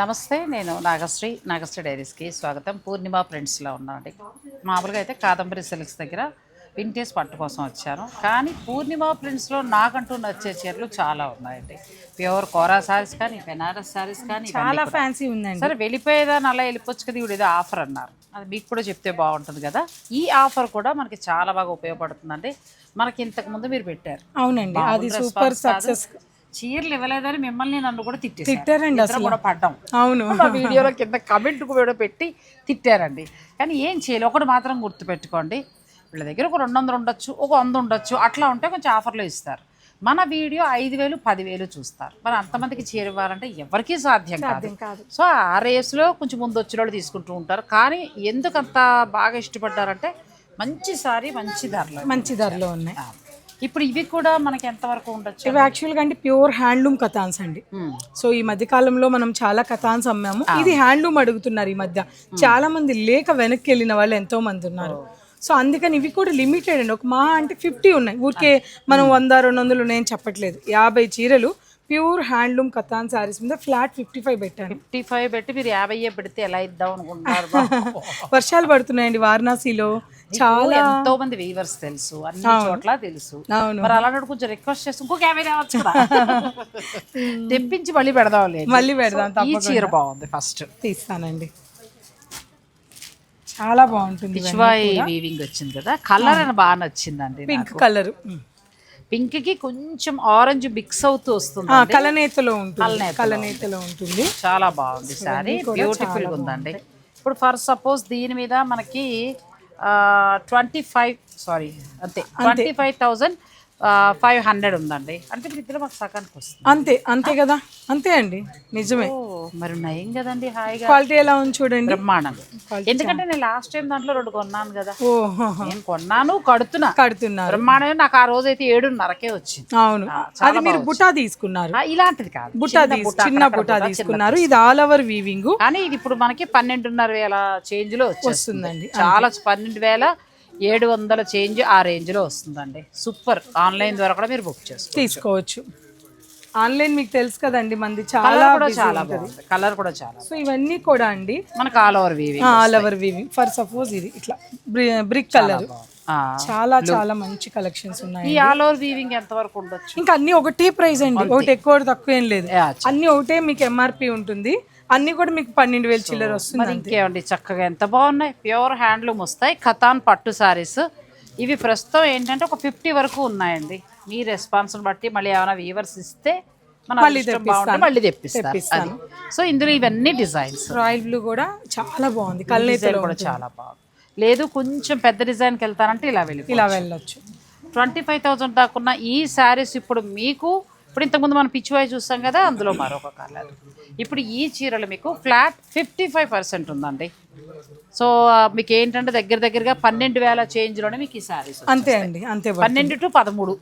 నమస్తే నేను నాగశ్రీ నాగశ్రీ డైరీస్కి స్వాగతం. పూర్ణిమ ఫ్రెండ్స్లో ఉన్నానండి మామూలుగా అయితే కాదంబరి సిల్క్స్ దగ్గర వింటేజ్ పట్టు కోసం వచ్చాను. కానీ పూర్ణిమ ఫ్రెండ్స్లో నాకంటూ నచ్చే చీరలు చాలా ఉన్నాయండి. ప్యూర్ కోరా శారీస్ కానీ బెనారస్ శారీస్ కానీ చాలా. ఫ్యాన్సీ ఉందండి. సరే వెళ్ళిపోయేదాన్ని అలా వెళ్ళిపోవచ్చు కదా ఇప్పుడు ఏదో ఆఫర్ అన్నారు. అది మీకు కూడా చెప్తే బాగుంటుంది కదా. ఈ ఆఫర్ కూడా మనకి చాలా బాగా ఉపయోగపడుతుందండి. మనకి ఇంతకు ముందు మీరు పెట్టారు. అవునండి అది సూపర్. సక్సెస్. చీరలు ఇవ్వలేదని మిమ్మల్ని నన్ను కూడా తిట్టారు తిట్టారండి అసలు. కూడా పడ్డాం. అవును. వీడియోలో కింద కమెంట్ కూడా పెట్టి తిట్టారండి. కానీ ఏం చేయాలి? ఒకటి మాత్రం గుర్తుపెట్టుకోండి. వీళ్ళ దగ్గర ఒక రెండు వందలు ఉండొచ్చు ఒక వంద ఉండొచ్చు అట్లా ఉంటే కొంచెం ఆఫర్లో ఇస్తారు. మన వీడియో ఐదు వేలు పదివేలు చూస్తారు. మరి అంతమందికి చేరువాలంటే ఎవరికీ సాధ్యం కాదు. సో ఆ రేస్లో కొంచెం ముందు వచ్చిన వాళ్ళు తీసుకుంటూ ఉంటారు. కానీ ఎందుకు అంత బాగా ఇష్టపడ్డారంటే మంచి సారీ మంచి ధరలో మంచి ధరలో ఉన్నాయి. ఇప్పుడు ఇవి కూడా మనకి ఎంతవరకు ఉండొచ్చు ఇవి యాక్చువల్గా అంటే ప్యూర్ హ్యాండ్లూమ్ కథాన్స్ అండి. ఉమ్. సో ఈ మధ్య కాలంలో మనం చాలా కథాన్స్ అమ్మాము. ఇది హ్యాండ్లూమ్ అడుగుతున్నారు ఈ మధ్య. చాలా మంది లేక వెనక్కి వెళ్ళిన వాళ్ళు ఎంతో మంది ఉన్నారు. సో అందుకని ఇవి కూడా లిమిటెడ్ అండి. ఒక మా అంటే ఫిఫ్టీ ఉన్నాయి. ఊరికే మనం వంద రెండు వందలు ఉన్నాయని చెప్పట్లేదు. యాభై చీరలు ప్యూర్ హ్యాండ్లూమ్ కథాన్ శారీస్ మీద ఫ్లాట్ ఫిఫ్టీ ఫైవ్ పెట్టాను. ఫిఫ్టీ ఫైవ్ పెట్టి మీరు యాభై పెడితే ఎలా ఇద్దాం అనుకుంటున్నారు? వర్షాలు పడుతున్నాయండి వారణాసిలో. చాలా ఎంతో మంది వీవర్స్ తెలుసు అన్ని చోట్ల తెలుసు. మరి అలాంటి కొంచెం రిక్వెస్ట్ చేసి ఇంకొక యాభై రావచ్చు కదా. తెప్పించి మళ్ళీ పెడదాం మళ్ళీ పెడదాం ఈ చీర బాగుంది ఫస్ట్ తీస్తానండి. చాలా బాగుంటుంది పిచ్వాయి వీవింగ్ వచ్చింది కదా. కలర్ అని బాగా నచ్చిందండి పింక్ కలర్ పింక్కి కొంచెం ఆరెంజ్ మిక్స్ అవుతూ వస్తుంది కలనేతలో ఉంటుంది. కలనేతలో ఉంటుంది. చాలా బాగుంది సారీ బ్యూటిఫుల్ ఉందండి. ఇప్పుడు ఫర్ సపోజ్ దీని మీద మనకి ట్వంటీ ఫైవ్ సారీ అంతే twenty five thousand five hundred ఉందండి. అంటే ఇప్పుడు ఇద్దరు మాకు సగానికి వస్తుంది. అంతే అంతే కదా? అంతే అండి. నిజమే. మరి నయం కదండి హాయిగా. క్వాలిటీ ఎలా ఉంది చూడండి. బ్రహ్మాండంగా ఎందుకంటే నేను లాస్ట్ టైం దాంట్లో రెండు కొన్నాను కదా. నేను కొన్నాను? కడుతున్నా. కడుతున్నారు. బ్రహ్మాండంగా నాకు ఆ రోజు అయితే ఏడున్నరకే వచ్చింది. అవును. అది మీరు బుటా తీసుకున్నారు. ఇలాంటిది కాదు. బుటా చిన్న బుటా బుట్ట, తీసుకున్నారు. ఇది ఆల్ ఓవర్ వీవింగ్ కానీ ఇది ఇప్పుడు మనకి పన్నెండున్నర వేల చేంజ్లో వస్తుందండి. చాలా పన్నెండు వేల ఏడు వందల చేంజ్ ఆ రేంజ్లో వస్తుందండి. సూపర్. ఆన్లైన్ ద్వారా కూడా మీరు బుక్ చేసుకోవచ్చు. తీసుకోవచ్చు. ఆన్లైన్ మీకు తెలుసు కదండి మంది చాలా కూడా చాలా. బాగుంది. కలర్ కూడా చాలా సో ఇవన్నీ కూడా అండి. మనకు all over weaving all over weaving for suppose ఇది ఇట్లా బ్రిక్ కలర్ చాలా చాలా మంచి కలెక్షన్స్ ఉన్నాయి ఈ ఆల్ ఓవర్ వీవింగ్ ఎంత వరకు ఉండొచ్చు? ఇంకా అన్ని ఒకటే ప్రైస్ అండి. ఒకటి ఎక్కువ తక్కువ ఏం లేదు. అన్ని ఒకటే మీకు ఎంఆర్పి ఉంటుంది. అన్ని కూడా మీకు పన్నెండు వేలు చిల్లర వస్తుంది మరి ఇంకేమండి చక్కగా ఎంత బాగున్నాయి? ప్యూర్ హ్యాండ్లూమ్ వస్తాయి. ఖతాన్ పట్టు సారీస్. ఇవి ప్రస్తుతం ఏంటంటే ఒక ఫిఫ్టీ వరకు ఉన్నాయండి. మీ రెస్పాన్స్ బట్టి మళ్ళీ ఏమైనా వీవర్స్ ఇస్తే మన అదృష్టం బాగుంటే మళ్ళీ తెప్పిస్తారు. అది. సో ఇందులో ఇవన్నీ డిజైన్స్. రాయల్ బ్లూ కూడా చాలా బాగుంది. డిజైన్ కళ్ళనేతలో కూడా చాలా బాగుంది. లేదు కొంచెం పెద్ద డిజైన్కి వెళ్తానంటే ఇలా వెళ్ళి ఇలా వెళ్ళొచ్చు. ట్వంటీ ఫైవ్ థౌజండ్ దాకున్న ఈ శారీస్ ఇప్పుడు మీకు ఇప్పుడు ఇంతకుముందు మనం పిచ్చివాయి చూస్తాం కదా అందులో మరొక కలర్. ఇప్పుడు ఈ చీరలు మీకు ఫ్లాట్ ఫిఫ్టీ ఫైవ్ పర్సెంట్ ఉందండి. సో మీకు ఏంటంటే దగ్గర దగ్గరగా పన్నెండు వేల చేంజ్లోనే మీకు ఈ శారీస్ అంతే అండి అంతే పన్నెండు టు పదమూడు.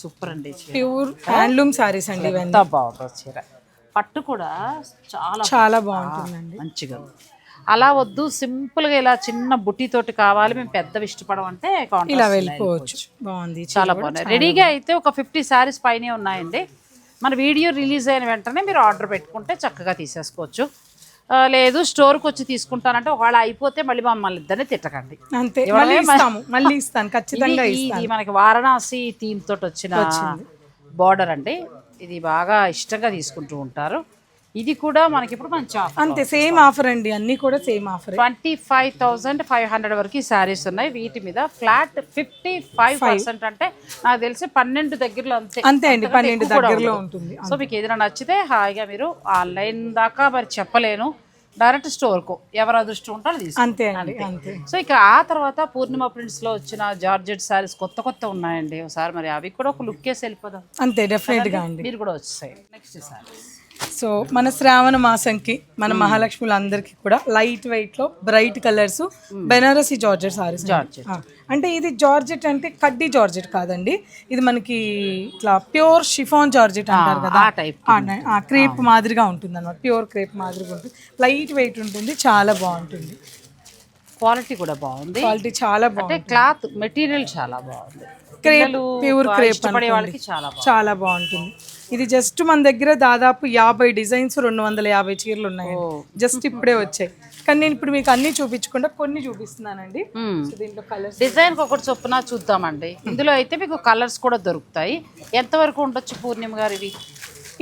సూపర్ అండి ప్యూర్ హ్యాండ్లూమ్ సారీస్ అండి ఎంత బాగుంది చీర. పట్టు కూడా చాలా చాలా బాగుంటుందండి. మంచిగా. అలా వద్దు సింపుల్గా ఇలా చిన్న బుట్టితోటి కావాలి మేము పెద్దవి ఇష్టపడం అంటే ఇలా వెళ్ళిపోవచ్చు. బాగుంది చాలా బాగున్నాయి. రెడీగా అయితే ఒక ఫిఫ్టీ శారీస్ పైనే ఉన్నాయండి. మన వీడియో రిలీజ్ అయిన వెంటనే మీరు ఆర్డర్ పెట్టుకుంటే చక్కగా తీసేసుకోవచ్చు. లేదు స్టోర్కి వచ్చి తీసుకుంటానంటే ఒకవేళ అయిపోతే మళ్ళీ మమ్మల్ని ఇద్దరిని తిట్టకండి. అంతే మళ్ళీ ఇస్తాము మళ్ళీ ఇస్తాను ఖచ్చితంగా ఇది మనకి వారణాసి థీమ్ తోటి వచ్చిన బార్డర్ అండి. ఇది బాగా ఇష్టంగా తీసుకుంటూ ఉంటారు. ఇది కూడా మనకి ఇప్పుడు మంచి ఆఫర్ అంతే సేమ్ ఆఫర్ అండి. అన్ని కూడా same offer twenty five thousand five hundred వరకు ఈ శారీస్ ఉన్నాయి. వీటి మీద ఫ్లాట్ ఫిఫ్టీ ఫైవ్ పర్సెంట్ అంటే నాకు తెలిసి పన్నెండు దగ్గరలో అంతే. అంతే అండి పన్నెండు దగ్గరలో. ఉంటుంది. సో మీకు ఏదైనా నచ్చితే హాయిగా మీరు ఆన్లైన్ దాకా మరి చెప్పలేను. డైరెక్ట్ స్టోర్కు. ఎవరు అదృష్టం ఉంటారో అంతే అండి అంతే. సో ఇక ఆ తర్వాత పూర్ణిమ ప్రింట్స్లో వచ్చిన జార్జెట్ శారీస్ కొత్త కొత్త ఉన్నాయండి. ఒకసారి మరి అవి కూడా ఒక లుక్ వేసి వెళ్ళిపోదాం. అంతే డెఫినెట్గా అండి. మీరు కూడా వచ్చేసాయి నెక్స్ట్ శారీస్ సో మన శ్రావణ మాసంకి మన మహాలక్ష్ములు అందరికీ కూడా లైట్ వెయిట్లో bright colours Banarasi georgette sarees. Georgette. అంటే ఇది జార్జెట్ అంటే కడ్డీ జార్జెట్ కాదండి. ఇది మనకి ఇట్లా ప్యూర్ షిఫాన్ జార్జెట్ అంటారు కదా. క్రేప్ మాదిరిగా ఉంటుంది అనమాట ప్యూర్ క్రేప్ మాదిరిగా ఉంటుంది. లైట్ వెయిట్ ఉంటుంది చాలా బాగుంటుంది. క్వాలిటీ కూడా బాగుంది. క్వాలిటీ చాలా బాగుంది క్లాత్ మెటీరియల్ చాలా బాగుంది. క్రేప్ ప్యూర్ క్రేప్ చాలా చాలా బాగుంటుంది. ఇది జస్ట్ మన దగ్గర దాదాపు యాభై డిజైన్స్ రెండు వందల యాభై చీరలు ఉన్నాయండి. జస్ట్ ఇప్పుడే వచ్చాయి. కానీ నేను ఇప్పుడు మీకు అన్ని చూపించకుండా కొన్ని చూపిస్తున్నానండి. సో దీంట్లో కలర్స్ డిజైన్ ఒకటి చొప్పున చూద్దామండి. ఇందులో అయితే మీకు కలర్స్ కూడా దొరుకుతాయి. ఎంతవరకు ఉండొచ్చు పూర్ణిమ గారు ఇవి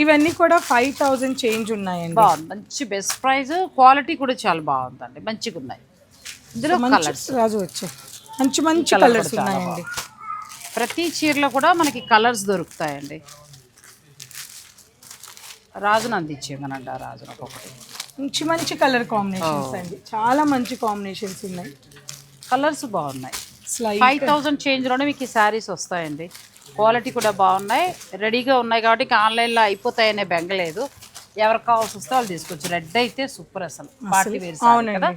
ఇవన్నీ కూడా ఫైవ్ థౌజండ్ చేంజ్ ఉన్నాయండి. బాగుంది. మంచి బెస్ట్ ప్రైస్ క్వాలిటీ కూడా చాలా బాగుందండి. మంచిగా ఉన్నాయి. ఇందులో కలర్స్ రాజు వచ్చాయి. మంచి మంచి కలర్స్ ఉన్నాయండి. ప్రతి చీరలో కూడా మనకి కలర్స్ దొరుకుతాయండి. రాజును అందించేమనండి ఆ రాజును ఒక్కొక్కటి. మంచి మంచి కలర్ కాంబినేషన్స్ అండి. చాలా మంచి కాంబినేషన్స్ ఉన్నాయి. కలర్స్ బాగున్నాయి. ఫైవ్ థౌజండ్ చేంజ్లోనే మీకు ఈ శారీస్ వస్తాయండి. క్వాలిటీ కూడా బాగున్నాయి. రెడీగా ఉన్నాయి కాబట్టి ఆన్లైన్లో అయిపోతాయనే బెంగలేదు ఎవరికి కావాల్సి వస్తే వాళ్ళు తీసుకోవచ్చు రెడ్ అయితే సూపర్ అసలు. పార్టీ వేర్ కదా.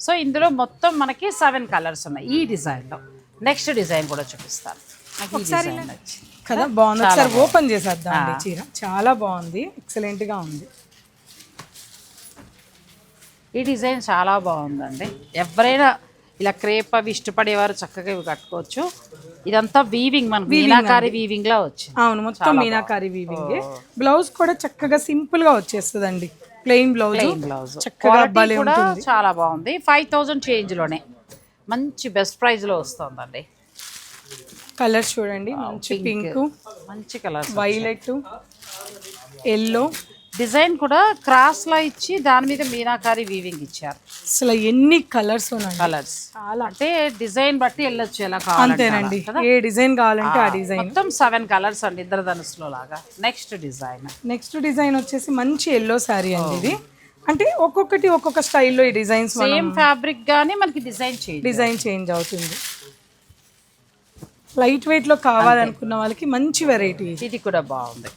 సో ఇందులో మొత్తం మనకి సెవెన్ కలర్స్ ఉన్నాయి ఈ డిజైన్లో. నెక్స్ట్ డిజైన్ కూడా చూపిస్తాను. నాకు ఈ డిజైన్ నచ్చింది. కదా బాగుంది. ఒకసారి ఓపెన్ చేసేద్దాం అండి చీర. చాలా బాగుంది. ఎక్సలెంట్గా ఉంది. ఈ డిజైన్ చాలా బాగుందండి. ఎవరైనా ఇలా క్రేప్ అవి ఇష్టపడేవారు చక్కగా ఇవి కట్టుకోవచ్చు. ఇదంతా వీవింగ్ మనకు మీనాకారి వీవింగ్ లా వచ్చింది. అవును మొత్తం మీనాకారి వీవింగ్ బ్లౌజ్ కూడా చక్కగా సింపుల్గా వచ్చేస్తుందండి. ప్లెయిన్ బ్లౌజ్ బ్లౌజ్ చక్కగా చాలా బాగుంది. ఫైవ్ థౌజండ్ చేంజ్లోనే. మంచి బెస్ట్ ప్రైస్లో వస్తుందండి. కలర్స్ చూడండి మంచి పింక్ మంచి కలర్స్ వైలెట్ ఎల్లో డిజైన్ కూడా క్రాస్లో ఇచ్చి దాని మీద మీనాకారి వీవింగ్ ఇచ్చారు. అసలు ఎన్ని కలర్స్ ఉన్నాయి కలర్స్. చాలా. అంటే డిజైన్ బట్టి వెళ్ళొచ్చు ఎలా. అంతేనండి. ఏ డిజైన్ కావాలంటే ఆ డిజైన్. మొత్తం సెవెన్ కలర్స్ అండి ఇంద్రధనుసులో లాగా. నెక్స్ట్ డిజైన్ నెక్స్ట్ డిజైన్ వచ్చేసి మంచి ఎల్లో శారీ అండి ఇది. అంటే ఒక్కొక్కటి ఒక్కొక్క స్టైల్లో ఈ డిజైన్స్ సేమ్ ఫ్యాబ్రిక్ గానీ మనకి డిజైన్ చేయండి డిజైన్ చేంజ్ అవుతుంది. లైట్ వెయిట్లో కావాలనుకున్న వాళ్ళకి మంచి వెరైటీ ఇది కూడా బాగుంది.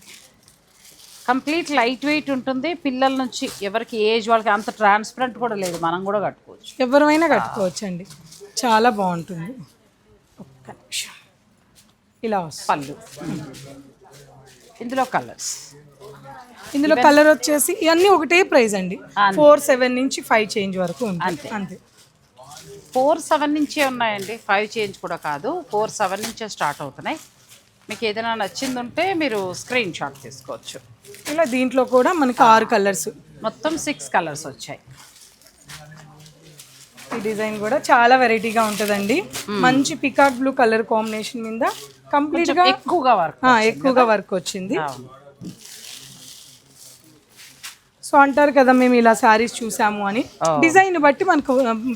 కంప్లీట్ లైట్ వెయిట్ ఉంటుంది. పిల్లల నుంచి ఎవరికి ఏజ్ వాళ్ళకి అంత ట్రాన్స్పరెంట్ కూడా లేదు. మనం కూడా కట్టుకోవచ్చు. ఎవరైనా కట్టుకోవచ్చు అండి చాలా బాగుంటుంది. ఒక్క నిమిషం. ఇలా పళ్ళు. ఇందులో కలర్స్ ఇందులో కలర్ వచ్చేసి ఇవన్నీ ఒకటే ప్రైస్ అండి. ఫోర్ సెవెన్ నుంచి ఫైవ్ చేంజ్ వరకు ఉంటుంది అంతే. అంతే. ఫోర్ సెవెన్ నుంచే ఉన్నాయండి. ఫైవ్ చేంజ్ కూడా కాదు. ఫోర్ సెవెన్ నుంచే స్టార్ట్ అవుతున్నాయి. మీకు ఏదైనా నచ్చింది ఉంటే మీరు స్క్రీన్ షాట్ తీసుకోవచ్చు. ఇలా దీంట్లో కూడా మనకి ఆరు కలర్స్. మొత్తం సిక్స్ కలర్స్ వచ్చాయి. ఈ డిజైన్ కూడా చాలా వెరైటీగా ఉంటుందండి. మంచి పికాక్ బ్లూ కలర్ కాంబినేషన్ మీద కంప్లీట్గా ఎక్కువగా వర్క్ ఎక్కువగా వర్క్ వచ్చింది. సో అంటారు కదా మేము ఇలా శారీస్ చూసాము అని. డిజైన్ బట్టి మనకు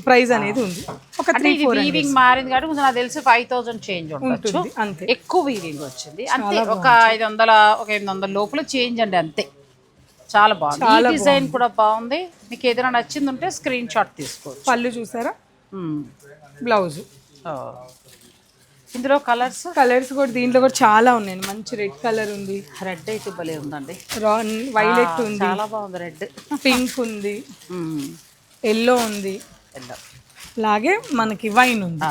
ప్రైస్ అనేది ఉంది. ఒక త్రీ ఇది వీవింగ్ మారింది కాబట్టి కొంచెం నాకు తెలిసి ఫైవ్ థౌసండ్ చేంజ్ ఉంటుంది అంతే. ఎక్కువ వీవింగ్ వచ్చింది. అంతే ఒక ఐదు వందల ఒక ఎనిమిది వందల లోపల చేంజ్ అండి అంతే. చాలా బాగుంది. డిజైన్ కూడా బాగుంది. మీకు ఏదైనా నచ్చింది ఉంటే స్క్రీన్ షాట్ తీసుకోవచ్చు. పళ్ళు చూసారా. బ్లౌజ్. ఇందులో కలర్స్ కలర్స్ కూడా దీంట్లో కూడా చాలా ఉన్నాయండి మంచి రెడ్ కలర్ ఉంది. రెడ్ అయితే భలే ఉందండి. వైలెట్ ఉంది. చాలా బాగుంది రెడ్ పింక్ ఉంది. ఎల్లో ఉంది. ఎల్లో అలాగే మనకి వైన్ ఉంది.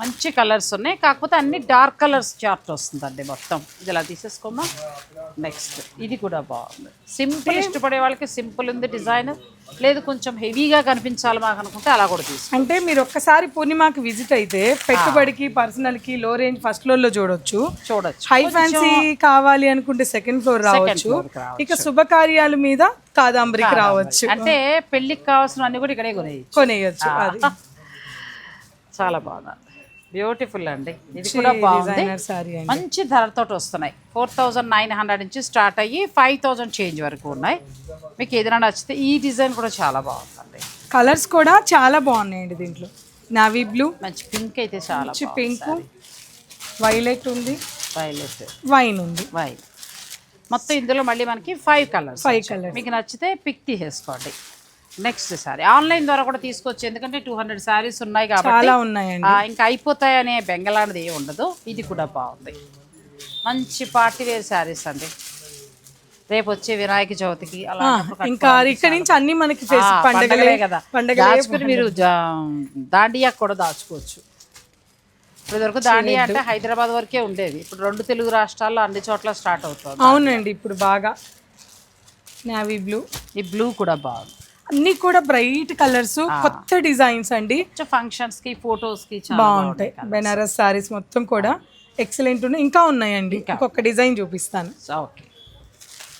మంచి కలర్స్ ఉన్నాయి. కాకపోతే అన్ని డార్క్ కలర్స్ చార్ట్ వస్తుందండి మొత్తం. ఇది ఇలా తీసేసుకుందాం నెక్స్ట్ ఇది కూడా బాగుంది. సింపుల్ ఇష్టపడే వాళ్ళకి సింపుల్ ఉంది డిజైన్ లేదు కొంచెం హెవీగా కనిపించాలి మాకు అనుకుంటే అలా కూడా తీసుకో అంటే మీరు ఒక్కసారి పూర్ణిమాకి విజిట్ అయితే పెట్టుబడికి పర్సనల్కి లో రేంజ్ ఫస్ట్ ఫ్లోర్లో చూడొచ్చు. చూడొచ్చు. హై ఫ్యాన్సీ కావాలి అనుకుంటే సెకండ్ ఫ్లోర్ రావచ్చు. ఇక శుభకార్యాల మీద కాదాంబరికి రావచ్చు. అంటే పెళ్ళికి కావాల్సిన అన్ని కూడా ఇక్కడే కొనేయచ్చు. కొనేయచ్చు చాలా బాగుంది బ్యూటిఫుల్ అండి. ఇది కూడా బాగుంది. మంచి ధరతో వస్తున్నాయి. ఫోర్ థౌజండ్ నైన్ హండ్రెడ్ నుంచి స్టార్ట్ అయ్యి ఫైవ్ థౌజండ్ చేంజ్ వరకు ఉన్నాయి. మీకు ఏదైనా నచ్చితే ఈ డిజైన్ కూడా చాలా బాగుందండి. కలర్స్ కూడా చాలా బాగున్నాయండి దీంట్లో. నావీ బ్లూ మంచి పింక్ అయితే చాలా మంచి పింక్ వైలెట్ ఉంది. వైలెట్ వైన్ ఉంది. వైట్ మొత్తం ఇందులో మళ్ళీ మనకి ఫైవ్ కలర్స్ ఫైవ్ కలర్స్ మీకు నచ్చితే పిక్ తీసేసుకోండి. నెక్స్ట్ సారీ ఆన్లైన్ ద్వారా కూడా తీసుకోవచ్చు ఎందుకంటే టూ హండ్రెడ్ శారీస్ ఉన్నాయి కాబట్టి చాలా ఉన్నాయండి. ఇంకా అయిపోతాయనే బెంగలాంటిది ఏమి ఉండదు. ఇది కూడా బాగుంది. మంచి పార్టీ వేర్ శారీస్ అండి. రేపు వచ్చే వినాయక చవితికి అలా ఇంకా ఇక్కడ నుంచి అన్ని మనకి పండగలే కదా. పండగలే దాచుకుని మీరు దాండియా కూడా దాచుకోవచ్చు. ఇప్పుడు వరకు దాండియా అంటే హైదరాబాద్ వరకే ఉండేది. ఇప్పుడు రెండు తెలుగు రాష్ట్రాల్లో అన్ని చోట్ల స్టార్ట్ అవుతుంది అవునండి ఇప్పుడు బాగా. నావీ బ్లూ ఈ బ్లూ కూడా బాగుంది. అన్ని కూడా బ్రైట్ కలర్స్ కొత్త డిజైన్స్ అండి. ఫంక్షన్స్కి ఫొటోస్కి చాలా బాగుంటాయి. బెనారస్ సారీస్ మొత్తం కూడా ఎక్సలెంట్ ఉన్నాయి. ఇంకా ఉన్నాయండి. ఇంకొక డిజైన్ చూపిస్తాను. ఓకే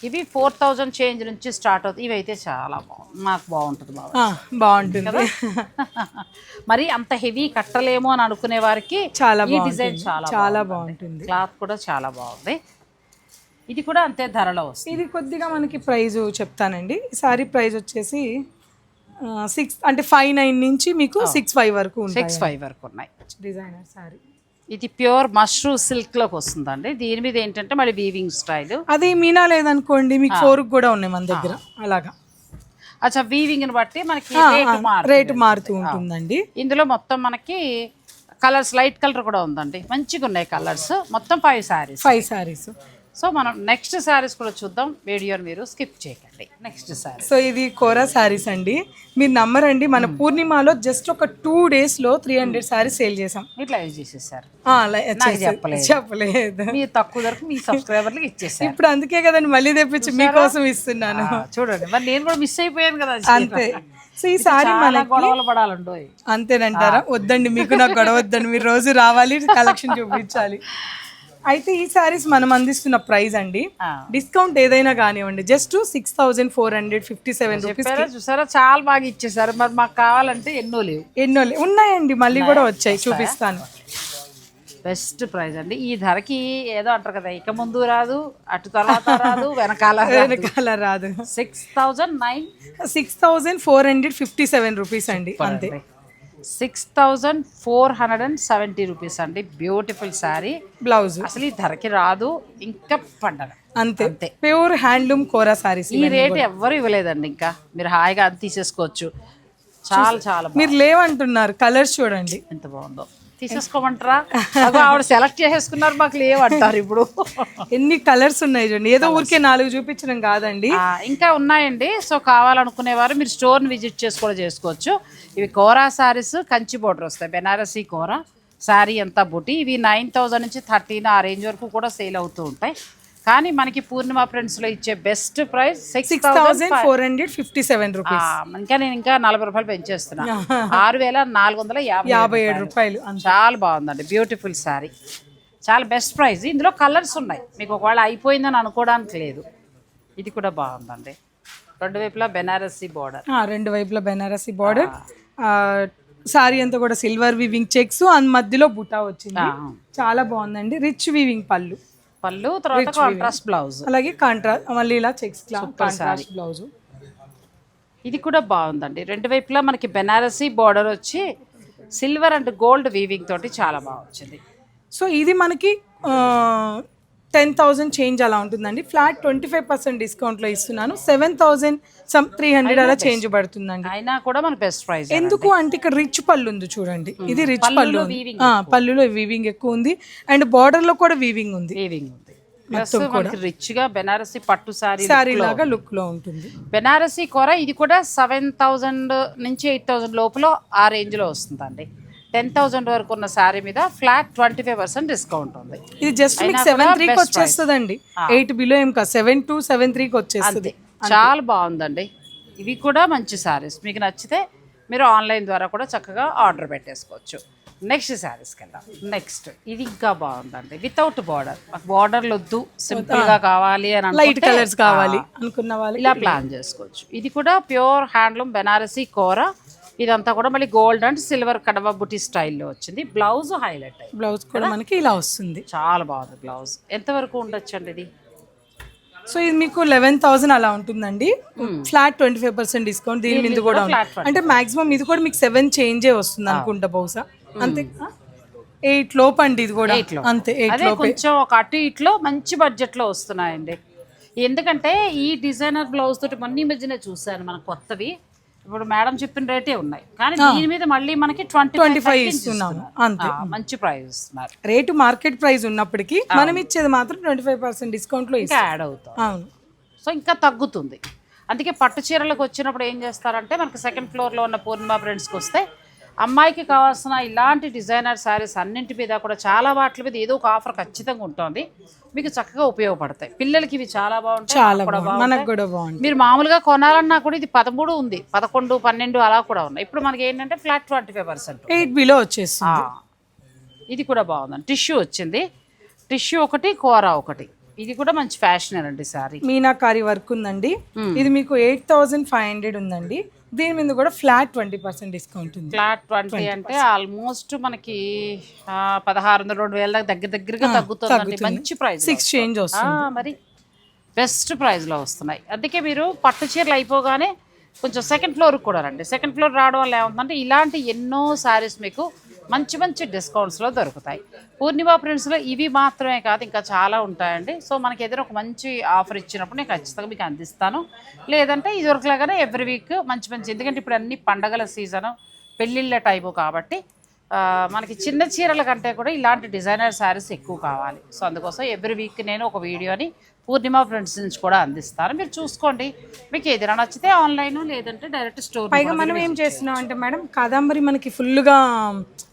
ఇవి ఫోర్ థౌజండ్ చేంజ్ నుంచి స్టార్ట్ అవుతాయి ఇవి అయితే చాలా బాగుంది మాకు బాగుంటుంది బాగా బాగుంటుంది. మరి అంత హెవీ కట్టలేమో అని అనుకునే వారికి చాలా ఈ డిజైన్ చాలా చాలా బాగుంటుంది. క్లాత్ కూడా చాలా బాగుంది. ఇది కూడా అంతే ధరలో వస్తుంది. ఇది కొద్దిగా మనకి ప్రైస్ చెప్తానండి. ఈ సారీ ప్రైస్ వచ్చేసి సిక్స్ అంటే ఫైవ్ నైన్ నుంచి మీకు సిక్స్ ఫైవ్ వరకు సిక్స్ ఫైవ్ వరకు ఉన్నాయి. డిజైనర్ సారీ. ఇది ప్యూర్ మష్రూమ్ సిల్క్లోకి వస్తుందండి. దీని మీద ఏంటంటే మళ్ళీ వీవింగ్ స్టైల్ అది మీనా లేదనుకోండి మీకు ఫోర్ కూడా ఉన్నాయి మన దగ్గర. అలాగా. అచ్చా వీవింగ్ని బట్టి మనకి రేటు మారుతూ ఉంటుందండి. ఇందులో మొత్తం మనకి కలర్స్ లైట్ కలర్ కూడా ఉందండి. మంచిగా ఉన్నాయి కలర్స్ మొత్తం five sarees five sarees so మనం నెక్స్ట్ శారీస్ కూడా చూద్దాం. వీడియోని మీరు స్కిప్ చేయకండి. నెక్స్ట్ శారీ సో ఇది కోరా శారీస్ అండి. మీరు నమ్మరండి మన పూర్ణిమలో జస్ట్ ఒక టూ డేస్లో త్రీ హండ్రెడ్ శారీస్ సేల్ చేసాం ఇట్లా యూజ్ చేసేసారు. చెప్పలేదు. చెప్పలేదు. మీరు తక్కువ ధరకు మీ సబ్స్క్రైబర్లకు ఇచ్చేసారు. ఇప్పుడు అందుకే కదండి మళ్ళీ తెప్పించి మీకోసం ఇస్తున్నాను. చూడండి. మరి నేను కూడా మిస్ అయిపోయాను కదా అంతే. సో ఈ సారీ గొడవలు పడాలండో అంతేనంటారా? వద్దండి మీకు నాకు గొడవ వద్దండి. మీరు రోజు రావాలి కలెక్షన్ చూపించాలి. అయితే ఈ సారీస్ మనం అందిస్తున్న ప్రైస్ అండి. డిస్కౌంట్ ఏదైనా కానివ్వండి just six thousand four hundred fifty seven rupees చూసారా? చాలా బాగా ఇచ్చేసారు. మరి మాకు కావాలంటే ఎన్నో లేవు. ఎన్నో లే- ఉన్నాయండి మళ్ళీ కూడా వచ్చాయి చూపిస్తాను. బెస్ట్ ప్రైస్ అండి. ఈ ధరకి ఏదో అంటారు కదా ఇక ముందు రాదు అటు తర్వాత రాదు వెనకాల వెనకాల రాదు. Six thousand nine six thousand four hundred fifty seven rupees అండి అంతే. Six thousand four hundred and seventy rupees అండి. బ్యూటిఫుల్ శారీ బ్లౌజ్ అసలు ఈ ధరకి రాదు. ఇంకా పండగ. అంతే. అంతే. ప్యూర్ హ్యాండ్లూమ్ కోరా సారీస్ ఈ రేట్ ఎవ్వరు ఇవ్వలేదండి ఇంకా. మీరు హాయిగా అది తీసేసుకోవచ్చు. చాలా చాలా. మీరు లేవంటున్నారు. కలర్స్ చూడండి. ఎంత బాగుందో. తీసేసుకోమంటారా? ఆవిడ సెలెక్ట్ చేసేసుకున్నారు మాకు లేవంటారు ఇప్పుడు. ఎన్ని కలర్స్ ఉన్నాయి చూడండి. ఏదో ఊరికే నాలుగు చూపించడం కాదండి. ఇంకా ఉన్నాయండి. సో కావాలనుకునేవారు మీరు స్టోర్ని విజిట్ చేసి కూడా చేసుకోవచ్చు. ఇవి కోరా శారీస్ కంచి బోర్డర్ వస్తాయి. బెనారసీ కోరా శారీ అంతా బుట్టి ఇవి నైన్ థౌజండ్ నుంచి థర్టీన్ ఆ రేంజ్ వరకు కూడా సేల్ అవుతూ ఉంటాయి. కానీ మనకి పూర్ణిమ ఫ్రెండ్స్లో ఇచ్చే best price six thousand four hundred fifty seven rupees ఇంకా నేను ఇంకా నలభై రూపాయలు పెంచేస్తున్నా. ఆరు వేల నాలుగు వందల యాభై ఏడు రూపాయలు. చాలా బాగుందండి బ్యూటిఫుల్ శారీ చాలా బెస్ట్ ప్రైస్ ఇందులో కలర్స్ ఉన్నాయి. మీకు ఒకవేళ అయిపోయిందని అనుకోవడానికి లేదు. ఇది కూడా బాగుందండి. రెండు వైపులా బెనారసీ బార్డర్ రెండు వైపుల బెనారసి బార్డర్ సారీ అంతా కూడా సిల్వర్ వివింగ్ చెక్స్ అండ్ మధ్యలో బుటా వచ్చింది. చాలా బాగుందండి. రిచ్ వివింగ్ పళ్ళు. పళ్ళు తర్వాత కాంట్రాస్ట్ బ్లౌజ్ అలాగే కాంట్రాస్ట్ మళ్ళీ ఇలా చెక్స్ కాంట్రాస్ట్ బ్లౌజ్ ఇది కూడా బాగుందండి. రెండు వైపులా మనకి బెనారసీ బార్డర్ వచ్చి సిల్వర్ అండ్ గోల్డ్ వీవింగ్ తోటి చాలా బాగా వచ్చింది సో ఇది మనకి టెన్ థౌజండ్ చేంజ్ అలా ఉంటుందండి. ఫ్లాట్ ట్వంటీ ఫైవ్ పర్సెంట్ డిస్కౌంట్లో ఇస్తున్నాను. Seven thousand some three hundred అలా చేంజ్ పడుతుందండి. అయినా కూడా మన బెస్ట్ ప్రైస్ ఎందుకు అంటే ఇక్కడ రిచ్ పళ్ళు ఉంది చూడండి. ఇది రిచ్ పళ్ళు పళ్ళులో వీవింగ్ ఎక్కువ ఉంది. అండ్ బార్డర్లో కూడా వీవింగ్ ఉంది. వీవింగ్ ఉంది. రిచ్గా బెనారసీ పట్టు సారీ సారీ లాగా లుక్లో ఉంటుంది. బెనారసీ కూర ఇది కూడా సెవెన్ థౌజండ్ నుంచి ఎయిట్ థౌజండ్ లోపల ఆ రేంజ్లో వస్తుందండి. టెన్ థౌజండ్ వరకు ఉన్న శారీ మీద flat twenty five percent discount ఉంది. ఇది జస్ట్ మీకు సెవెన్ త్రీకి వచ్చేస్తుందండి. ఎయిట్ బిలో ఏం కాదు. సెవెన్ టు సెవెన్ త్రీకి వచ్చేస్తుంది. చాలా బాగుందండి. ఇవి కూడా మంచి శారీస్ మీకు నచ్చితే మీరు ఆన్లైన్ ద్వారా కూడా చక్కగా ఆర్డర్ పెట్టేసుకోవచ్చు. నెక్స్ట్ శారీస్కి వెళ్దాం. నెక్స్ట్ ఇది ఇంకా బాగుందండి. వితౌట్ బార్డర్ మాకు బార్డర్లు వద్దు. సింపుల్గా కావాలి అని లైట్ కలర్స్ కావాలి అనుకున్న వాళ్ళు ఇలా ప్లాన్ చేసుకోవచ్చు. ఇది కూడా ప్యూర్ హ్యాండ్లూమ్ బెనారసీ కూర ఇదంతా కూడా మళ్ళీ గోల్డ్ అండ్ సిల్వర్ కడవ బుటీ స్టైల్లో వచ్చింది. బ్లౌజ్ హైలైట్ బ్లౌజ్ కూడా మనకి ఇలా వస్తుంది. చాలా బాగుంది బ్లౌజ్. ఎంతవరకు ఉండొచ్చండి ఇది? సో ఇది మీకు లెవెన్ థౌసండ్ అలా ఉంటుందండి. Flat twenty five percent discount దీని మీద కూడా అంటే మాక్సిమం ఇది కూడా మీకు సెవెన్ చేంజే వస్తుంది అనుకుంటా బహుశా. అంతే. ఎయిట్ లోపు అండి ఇది కూడా. అంతే ఎయిట్ అదే కొంచెం ఒక అటు ఇట్లో మంచి బడ్జెట్లో వస్తున్నాయండి. ఎందుకంటే ఈ డిజైనర్ బ్లౌజ్ తోటి మొన్న ఈ మధ్యనే చూశాను మన కొత్తవి. ఇప్పుడు మేడం చెప్పిన రేటే ఉన్నాయి. కానీ దీని మీద మళ్ళీ మనకి ట్వంటీ ట్వంటీ ఫైవ్ ఇస్తున్నాము. అంతే. మంచి ప్రైస్ ఇస్తున్నారు. రేటు మార్కెట్ ప్రైస్ ఉన్నప్పటికీ మనం ఇచ్చేది మాత్రం ట్వంటీ ఫైవ్ పర్సెంట్ డిస్కౌంట్లో ఇంకా యాడ్ అవుతాం. అవును. సో ఇంకా తగ్గుతుంది. అందుకే పట్టు చీరలకు వచ్చినప్పుడు ఏం చేస్తారంటే మనకి సెకండ్ ఫ్లోర్లో ఉన్న పూర్ణిమ ఫ్రెండ్స్కి వస్తే అమ్మాయికి కావాల్సిన ఇలాంటి డిజైనర్ శారీస్ అన్నింటి మీద కూడా చాలా వాటి మీద ఏదో ఒక ఆఫర్ ఖచ్చితంగా ఉంటుంది. మీకు చక్కగా ఉపయోగపడతాయి. పిల్లలకి ఇవి చాలా బాగుంటాయి చాలా మనకు కూడా బాగుంది మనకు కూడా బాగుంది మీరు మామూలుగా కొనాలన్నా కూడా ఇది పదమూడు ఉంది. పదకొండు పన్నెండు అలా కూడా ఉన్నాయి. ఇప్పుడు మనకి ఏంటంటే flat twenty five percent eight below వచ్చేస్తుంది ఇది కూడా బాగుందండి. టిష్యూ వచ్చింది. టిష్యూ ఒకటి కూర ఒకటి. ఇది కూడా మంచి ఫ్యాషన్ అండి సారీ. మీనాకారి వర్క్ ఉందండి. ఇది మీకు ఎయిట్ థౌజండ్ ఫైవ్ హండ్రెడ్ ఉందండి. దీని మీద కూడా ఫ్లాట్ ట్వంటీ పర్సెంట్ డిస్కౌంట్ ఉంది. ఫ్లాట్ ట్వంటీ అంటే ఆల్మోస్ట్ మనకి పదహారు వందల రెండు వేల దాకా దగ్గర దగ్గరగా తగ్గుతుందండి. మంచి ప్రైస్ సిక్స్ చేంజ్ వస్తుంది. మరి బెస్ట్ ప్రైస్లో వస్తున్నాయి. అందుకే మీరు పట్టు చీరలు అయిపోగానే కొంచెం సెకండ్ ఫ్లోర్ కూడా రండి. సెకండ్ ఫ్లోర్ రావడం వల్ల ఏముందంటే ఇలాంటి ఎన్నో శారీస్ మీకు మంచి మంచి డిస్కౌంట్స్లో దొరుకుతాయి. పూర్ణిమ ప్రింట్స్లో ఇవి మాత్రమే కాదు ఇంకా చాలా ఉంటాయండి. సో మనకి ఏదైనా ఒక మంచి ఆఫర్ ఇచ్చినప్పుడు నేను ఖచ్చితంగా మీకు అందిస్తాను. లేదంటే ఇది దొరకలాగానే ఎవ్రీ వీక్ మంచి మంచి ఎందుకంటే ఇప్పుడు అన్ని పండగల సీజను పెళ్ళిళ్ళ టైపు కాబట్టి మనకి చిన్న చీరల కంటే కూడా ఇలాంటి డిజైనర్ శారీస్ ఎక్కువ కావాలి. సో అందుకోసం ఎవ్రీ వీక్ నేను ఒక వీడియోని పూర్ణిమ ఫ్రెండ్స్ నుంచి కూడా అందిస్తాను మీరు చూసుకోండి. మీకు ఏదైనా నచ్చితే ఆన్లైన్ లేదంటే డైరెక్ట్ స్టోర్ పైగా మనం ఏం చేస్తున్నాం అంటే మేడం కాదంబరి మనకి ఫుల్గా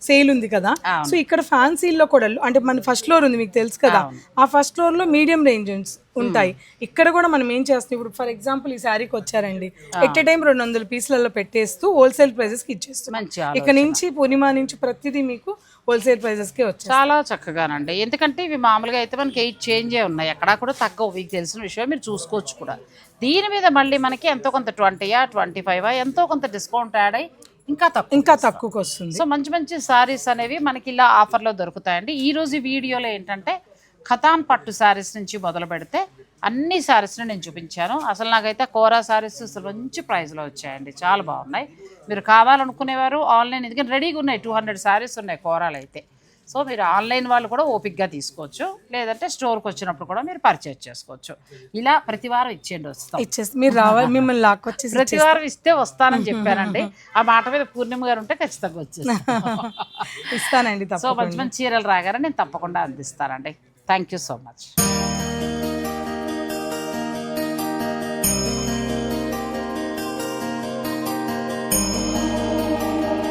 సేల్ ఉంది కదా. సో ఇక్కడ ఫ్యాన్సీలో కూడా అంటే మన ఫస్ట్ ఫ్లోర్ ఉంది మీకు తెలుసు కదా. ఆ ఫస్ట్ ఫ్లోర్లో మీడియం రేంజెస్ ఉంటాయి. ఇక్కడ కూడా మనం ఏం చేస్తాం? ఇప్పుడు ఫర్ ఎగ్జాంపుల్ ఈ శారీకి వచ్చారండి. ఎట్ ఏ టైం రెండు వందల పీసులలో పెట్టేస్తూ హోల్సేల్ ప్రైజెస్కి ఇచ్చేస్తున్నాం. మంచి ఇక్కడ నుంచి పూర్ణిమ నుంచి ప్రతిదీ మీకు హోల్సేల్ ప్రైజెస్కి వచ్చాయి చాలా చక్కగానండి. ఎందుకంటే ఇవి మామూలుగా అయితే మనకి ఎయిట్ చేంజే ఉన్నాయి. ఎక్కడా కూడా తగ్గవు. మీకు తెలిసిన విషయం మీరు చూసుకోవచ్చు కూడా. దీని మీద మళ్ళీ మనకి ఎంతో కొంత ట్వంటీయా ట్వంటీ ఫైవ్ ఎంతో కొంత డిస్కౌంట్ యాడ్ అయ్యి ఇంకా తక్కువ ఇంకా తక్కువకి వస్తుంది. సో మంచి మంచి సారీస్ అనేవి మనకి ఇలా ఆఫర్లో దొరుకుతాయండి. ఈ రోజు వీడియోలో ఏంటంటే ఖతాన్ పట్టు సారీస్ నుంచి మొదలు పెడితే అన్ని సారీస్ని నేను చూపించాను. అసలు నాకైతే కోరా సారీస్ అసలు మంచి ప్రైస్లో వచ్చాయండి. చాలా బాగున్నాయి. మీరు కావాలనుకునేవారు ఆన్లైన్ ఎందుకంటే రెడీగా ఉన్నాయి. టూ హండ్రెడ్ సారీస్ ఉన్నాయి కోరాలు అయితే. సో మీరు ఆన్లైన్ వాళ్ళు కూడా ఓపిక్గా తీసుకోవచ్చు. లేదంటే స్టోర్కి వచ్చినప్పుడు కూడా మీరు పర్చేజ్ చేసుకోవచ్చు. ఇలా ప్రతి వారం ఇచ్చేయండి వస్తాం. ఇచ్చేసి మీరు రావాలి మిమ్మల్ని లాక్కొచ్చేసి ప్రతి వారం ఇస్తే వస్తానని చెప్పానండి. ఆ మాట మీద పూర్ణిమ గారు ఉంటే ఖచ్చితంగా వచ్చేస్తాను ఇస్తానండి సో మంచి మంచి చీరలు రాగానే నేను తప్పకుండా అందిస్తానండి. Thank you so much